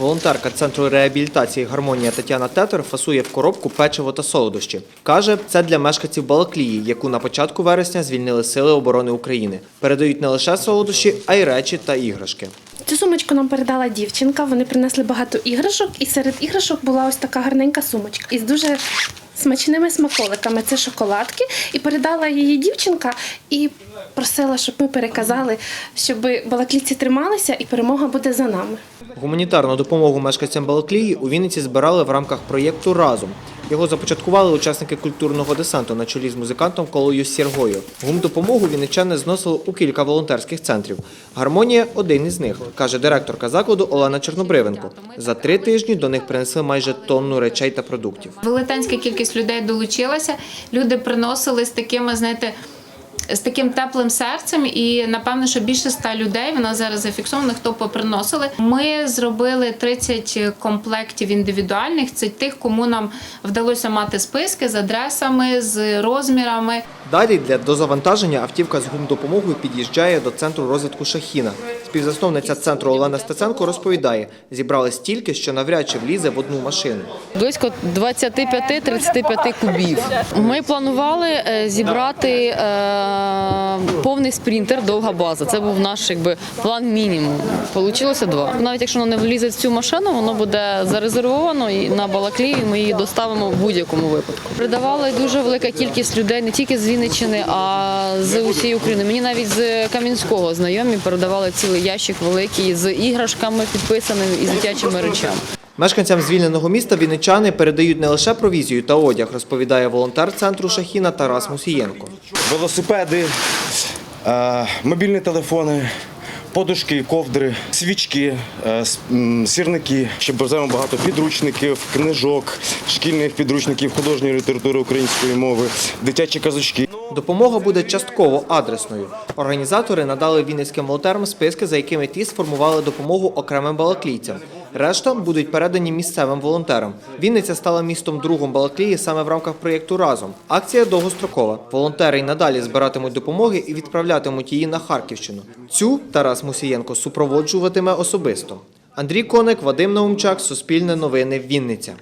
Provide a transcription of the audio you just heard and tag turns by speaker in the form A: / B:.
A: Волонтерка центру реабілітації Гармонія Тетяна Тетер фасує в коробку печиво та солодощі. Каже, це для мешканців Балаклії, яку на початку вересня звільнили Сили оборони України. Передають не лише солодощі, а й речі та іграшки.
B: Цю сумочку нам передала дівчинка. Вони принесли багато іграшок, і серед іграшок була ось така гарненька сумочка із дуже смачними смаколиками. Це шоколадки. І передала її дівчинка і просила, щоб ми переказали, щоб балаклійці трималися, і перемога буде за нами.
A: Гуманітарну допомогу мешканцям Балаклії у Вінниці збирали в рамках проєкту Разом. Його започаткували учасники культурного десанту на чолі з музикантом Колою Сіргою. Гумдопомогу вінничани зносили у кілька волонтерських центрів. Гармонія один із них, каже директорка закладу Олена Чорнобривенко. За три тижні до них принесли майже тонну речей та продуктів.
C: Велетенська кількість людей долучилася. Люди приносили з такими, знаєте. З таким теплим серцем, і напевно, що більше ста людей вона зараз зафіксована, хто поприносили. Ми зробили 30 комплектів індивідуальних. Це тих, кому нам вдалося мати списки з адресами, з розмірами.
A: Далі для дозавантаження автівка з гумдопомогою під'їжджає до центру розвитку Шахіна. Співзасновниця центру Олена Стеценко розповідає, зібрали стільки, що навряд чи влізе в одну машину.
D: Близько 25-35 кубів. Ми планували е, зібрати е, повний спринтер, довга база. Це був наш якби план мінімум. Получилося два. Навіть якщо воно не влізе в цю машину, воно буде зарезервовано і на Балаклії ми її доставимо в будь-якому випадку. Придавали дуже велика кількість людей не тільки з Вінниччини, а з усієї України. Мені навіть з Кам'янського знайомі передавали цілий ящик великий з іграшками підписаними і з дитячими речами.
A: Мешканцям звільненого міста вінничани передають не лише провізію та одяг, розповідає волонтер центру Шахіна Тарас Мусієнко.
E: велосипеди, е, мобільні телефони, подушки, ковдри, свічки, е, сірники. Ще бажаємо багато підручників, книжок, шкільних підручників художньої літератури української мови, дитячі казочки.
A: Допомога буде частково адресною. Організатори надали вінницьким волонтерам списки, за якими ті сформували допомогу окремим балаклійцям. Решта будуть передані місцевим волонтерам. Вінниця стала містом другом Балаклії саме в рамках проєкту Разом. Акція довгострокова. Волонтери й надалі збиратимуть допомоги і відправлятимуть її на Харківщину. Цю Тарас Мусієнко супроводжуватиме особисто. Андрій Коник, Вадим Наумчак, Суспільне новини, Вінниця.